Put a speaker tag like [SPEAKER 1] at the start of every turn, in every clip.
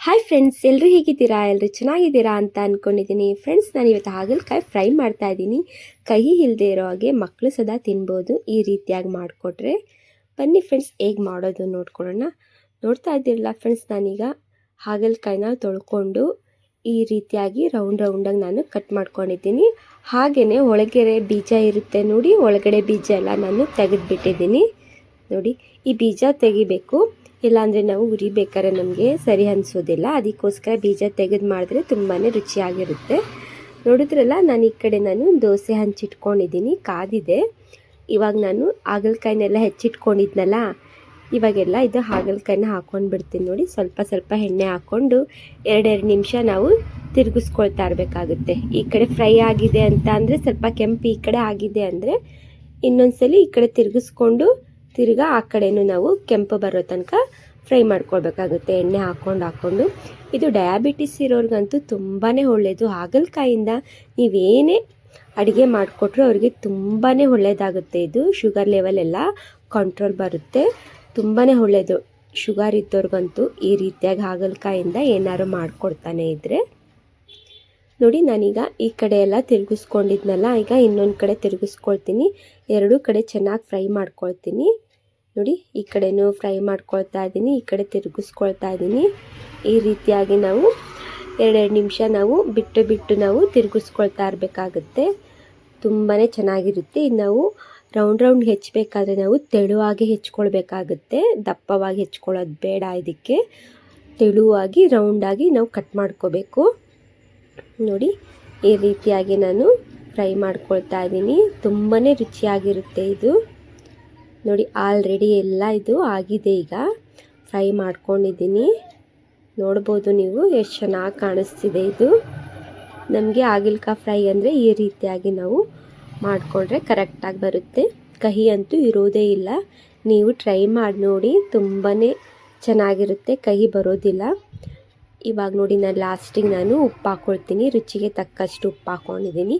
[SPEAKER 1] Hi friends ಎಲ್ಲರೂ ಹೇಗಿದ್ದೀರಾ? ಎಲ್ಲರೂ ಚೆನ್ನಾಗಿದ್ದೀರಾ ಅಂತ ಅಂದ್ಕೊಂಡಿದ್ದೀನಿ ಫ್ರೆಂಡ್ಸ್ ನಾನು ಇವತ್ತು ಹಾಗಲಕಾಯಿ ಫ್ರೈ ಮಾಡ್ತಾ ಇದ್ದೀನಿ. ಕಹಿ ಇಲ್ಲದೆ ಇರೋ ಹಾಗೆ ಮಕ್ಕಳು ಸದಾ ತಿನ್ಬೋದು. ಈ ರೀತಿಯಾಗಿ ಮಾಡಿಕೊಟ್ರೆ. ಬನ್ನಿ ಫ್ರೆಂಡ್ಸ್ ಹೇಗೆ ಮಾಡೋದು ನೋಡ್ಕೊಳ್ಳೋಣ. ನೋಡ್ತಾ ಇದ್ದೀರಲ್ಲ ಫ್ರೆಂಡ್ಸ್ ನಾನೀಗ ಹಾಗಲಕಾಯಿನ ತೊಳ್ಕೊಂಡು ಈ ರೀತಿಯಾಗಿ ರೌಂಡ್ ರೌಂಡಾಗಿ ನಾನು ಕಟ್ ಮಾಡ್ಕೊಂಡಿದ್ದೀನಿ. ಹಾಗೆಯೇ ಒಳಗೆರೆ ಬೀಜ ಇರುತ್ತೆ ನೋಡಿ, ಒಳಗಡೆ ಬೀಜ ಎಲ್ಲ ನಾನು ತೆಗೆದುಬಿಟ್ಟಿದ್ದೀನಿ. ನೋಡಿ, ಈ ಬೀಜ ತೆಗಿಬೇಕು. ಇಲ್ಲಾಂದರೆ ನಾವು ಉರಿಬೇಕಾದ್ರೆ ನಮಗೆ ಸರಿ ಅನಿಸೋದಿಲ್ಲ. ಅದಕ್ಕೋಸ್ಕರ ಬೀಜ ತೆಗೆದು ಮಾಡಿದ್ರೆ ತುಂಬಾ ರುಚಿಯಾಗಿರುತ್ತೆ. ನೋಡಿದ್ರಲ್ಲ, ನಾನು ಈ ಕಡೆ ನಾನು ದೋಸೆ ಹಂಚಿಟ್ಕೊಂಡಿದ್ದೀನಿ, ಕಾದಿದೆ. ಇವಾಗ ನಾನು ಹಾಗಲಕಾಯಿನೆಲ್ಲ ಹೆಚ್ಚಿಟ್ಕೊಂಡಿದ್ನಲ್ಲ, ಇವಾಗೆಲ್ಲ ಇದು ಹಾಗಲಕಾಯಿನ ಹಾಕ್ಕೊಂಡು ಬಿಡ್ತೀನಿ ನೋಡಿ. ಸ್ವಲ್ಪ ಸ್ವಲ್ಪ ಎಣ್ಣೆ ಹಾಕ್ಕೊಂಡು ಎರಡೆರಡು ನಿಮಿಷ ನಾವು ತಿರುಗಿಸ್ಕೊಳ್ತಾ ಇರಬೇಕಾಗುತ್ತೆ. ಈ ಕಡೆ ಫ್ರೈ ಆಗಿದೆ ಅಂತ ಅಂದರೆ ಸ್ವಲ್ಪ ಕೆಂಪು ಈ ಕಡೆ ಆಗಿದೆ ಅಂದರೆ ಇನ್ನೊಂದ್ಸಲಿ ಈ ಕಡೆ ತಿರುಗಿಸ್ಕೊಂಡು ತಿರ್ಗಾ ಆ ಕಡೆನೂ ನಾವು ಕೆಂಪು ಬರೋ ತನಕ ಫ್ರೈ ಮಾಡ್ಕೊಳ್ಬೇಕಾಗುತ್ತೆ. ಎಣ್ಣೆ ಹಾಕ್ಕೊಂಡು ಹಾಕ್ಕೊಂಡು. ಇದು ಡಯಾಬಿಟಿಸ್ ಇರೋರಿಗಂತೂ ತುಂಬಾ ಒಳ್ಳೆಯದು ಹಾಗಲಕಾಯಿಂದ ನೀವೇನೇ ಅಡುಗೆ ಮಾಡಿಕೊಟ್ರು ಅವ್ರಿಗೆ ತುಂಬಾ ಒಳ್ಳೆಯದಾಗುತ್ತೆ ಇದು ಶುಗರ್ ಲೆವೆಲ್ ಎಲ್ಲ ಕಂಟ್ರೋಲ್ ಬರುತ್ತೆ. ತುಂಬಾ ಒಳ್ಳೆಯದು ಶುಗರ್ ಇದ್ದವ್ರಿಗಂತೂ ಈ ರೀತಿಯಾಗಿ ಹಾಗಲಕಾಯಿಂದ ಏನಾದ್ರು ಮಾಡಿಕೊಡ್ತಾನೆ ಇದ್ದರೆ ನೋಡಿ, ನಾನೀಗ ಈ ಕಡೆ ಎಲ್ಲ ತಿರುಗಿಸ್ಕೊಂಡಿದ್ನಲ್ಲ, ಈಗ ಇನ್ನೊಂದು ಕಡೆ ತಿರುಗಿಸ್ಕೊಳ್ತೀನಿ. ಎರಡೂ ಕಡೆ ಚೆನ್ನಾಗಿ ಫ್ರೈ ಮಾಡ್ಕೊಳ್ತೀನಿ. ನೋಡಿ, ಈ ಕಡೆನೂ ಫ್ರೈ ಮಾಡ್ಕೊಳ್ತಾ ಇದ್ದೀನಿ, ಈ ಕಡೆ ತಿರುಗಿಸ್ಕೊಳ್ತಾ ಇದ್ದೀನಿ. ಈ ರೀತಿಯಾಗಿ ನಾವು ಎರಡೆರಡು ನಿಮಿಷ ನಾವು ಬಿಟ್ಟು ಬಿಟ್ಟು ನಾವು ತಿರುಗಿಸ್ಕೊಳ್ತಾ ಇರಬೇಕಾಗುತ್ತೆ. ತುಂಬಾ ಚೆನ್ನಾಗಿರುತ್ತೆ. ನಾವು ರೌಂಡ್ ರೌಂಡ್ ಹೆಚ್ಚಬೇಕಾದ್ರೆ ನಾವು ತೆಳುವಾಗಿ ಹೆಚ್ಕೊಳ್ಬೇಕಾಗುತ್ತೆ. ದಪ್ಪವಾಗಿ ಹೆಚ್ಕೊಳ್ಳೋದು ಬೇಡ ಇದಕ್ಕೆ. ತೆಳುವಾಗಿ, ರೌಂಡಾಗಿ ನಾವು ಕಟ್ ಮಾಡ್ಕೋಬೇಕು. ನೋಡಿ, ಈ ರೀತಿಯಾಗಿ ನಾನು ಫ್ರೈ ಮಾಡ್ಕೊಳ್ತಾ ಇದ್ದೀನಿ. ತುಂಬಾ ರುಚಿಯಾಗಿರುತ್ತೆ ಇದು. ನೋಡಿ ಆಲ್ರೆಡಿ ಎಲ್ಲ ಇದು ಆಗಿದೆ ಈಗ. ಫ್ರೈ ಮಾಡ್ಕೊಂಡಿದ್ದೀನಿ. ನೋಡ್ಬೋದು ನೀವು, ಎಷ್ಟು ಚೆನ್ನಾಗಿ ಕಾಣಿಸ್ತಿದೆ ಇದು. ನಮಗೆ ಆಗಿಲ್ಕ ಫ್ರೈ ಅಂದರೆ ಈ ರೀತಿಯಾಗಿ ನಾವು ಮಾಡಿಕೊಂಡ್ರೆ ಕರೆಕ್ಟಾಗಿ ಬರುತ್ತೆ. ಕಹಿ ಅಂತೂ ಇರೋದೇ ಇಲ್ಲ. ನೀವು ಟ್ರೈ ಮಾಡಿ ನೋಡಿ ತುಂಬಾ ಚೆನ್ನಾಗಿರುತ್ತೆ. ಕಹಿ ಬರೋದಿಲ್ಲ. ಇವಾಗ ನೋಡಿ ನಾನು ಲಾಸ್ಟಿಗೆ ನಾನು ಉಪ್ಪು ಹಾಕ್ಕೊಳ್ತೀನಿ ರುಚಿಗೆ ತಕ್ಕಷ್ಟು ಉಪ್ಪು ಹಾಕ್ಕೊಂಡಿದ್ದೀನಿ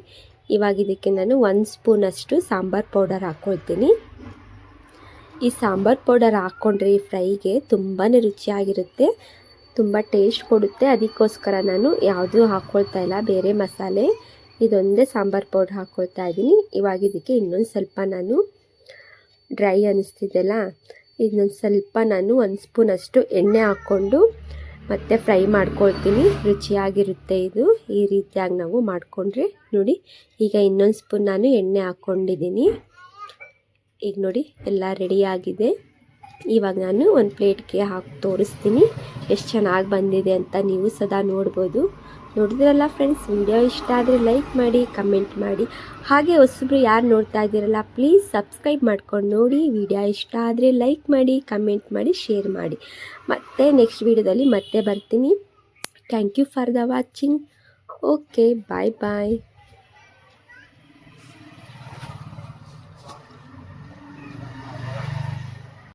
[SPEAKER 1] ಇವಾಗ ಇದಕ್ಕೆ ನಾನು ಒಂದು ಸ್ಪೂನಷ್ಟು ಸಾಂಬಾರು ಪೌಡರ್ ಹಾಕ್ಕೊಳ್ತೀನಿ ಈ ಸಾಂಬಾರು ಪೌಡರ್ ಹಾಕ್ಕೊಂಡ್ರೆ ಈ ಫ್ರೈಗೆ ತುಂಬಾ ರುಚಿಯಾಗಿರುತ್ತೆ, ತುಂಬ ಟೇಸ್ಟ್ ಕೊಡುತ್ತೆ. ಅದಕ್ಕೋಸ್ಕರ ನಾನು ಯಾವುದೂ ಹಾಕ್ಕೊಳ್ತಾ ಇಲ್ಲ, ಬೇರೆ ಮಸಾಲೆ. ಇದೊಂದೇ ಸಾಂಬಾರು ಪೌಡ್ರ್ ಹಾಕ್ಕೊಳ್ತಾ ಇದ್ದೀನಿ. ಇವಾಗ ಇದಕ್ಕೆ ಇನ್ನೊಂದು ಸ್ವಲ್ಪ ನಾನು ಡ್ರೈ ಅನ್ನಿಸ್ತಿದ್ದೆಲ್ಲ ಇನ್ನೊಂದು ಸ್ವಲ್ಪ ನಾನು ಒಂದು ಸ್ಪೂನಷ್ಟು ಎಣ್ಣೆ ಹಾಕ್ಕೊಂಡು ಮತ್ತೆ ಫ್ರೈ ಮಾಡ್ಕೊಳ್ತೀನಿ. ರುಚಿಯಾಗಿರುತ್ತೆ ಇದು. ಈ ರೀತಿಯಾಗಿ ನಾವು ಮಾಡಿಕೊಂಡ್ರೆ ನೋಡಿ, ಈಗ ಇನ್ನೊಂದು ಸ್ಪೂನ್ ನಾನು ಎಣ್ಣೆ ಹಾಕ್ಕೊಂಡಿದ್ದೀನಿ ಈಗ ನೋಡಿ, ಎಲ್ಲ ರೆಡಿಯಾಗಿದೆ ಇವಾಗ ನಾನು ಒಂದು ಪ್ಲೇಟ್ಗೆ ಹಾಕಿ ತೋರಿಸ್ತೀನಿ. ಎಷ್ಟು ಚೆನ್ನಾಗಿ ಬಂದಿದೆ ಅಂತ ನೀವು ಸದಾ ನೋಡ್ಬೋದು. ನೋಡಿದ್ರಲ್ಲ ಫ್ರೆಂಡ್ಸ್ ವಿಡಿಯೋ ಇಷ್ಟ ಆದರೆ ಲೈಕ್ ಮಾಡಿ ಕಮೆಂಟ್ ಮಾಡಿ. ಹಾಗೆ ಹೊಸಬ್ರು ಯಾರು ನೋಡ್ತಾ ಇದ್ದೀರಲ್ಲ ಪ್ಲೀಸ್ ಸಬ್ಸ್ಕ್ರೈಬ್ ಮಾಡ್ಕೊಂಡು ನೋಡಿ. ವಿಡಿಯೋ ಇಷ್ಟ ಆದರೆ ಲೈಕ್ ಮಾಡಿ ಕಮೆಂಟ್ ಮಾಡಿ ಶೇರ್ ಮಾಡಿ. ಮತ್ತೆ ನೆಕ್ಸ್ಟ್ ವಿಡಿಯೋದಲ್ಲಿ ಮತ್ತೆ ಬರ್ತೀನಿ. Thank you for the watching okay bye bye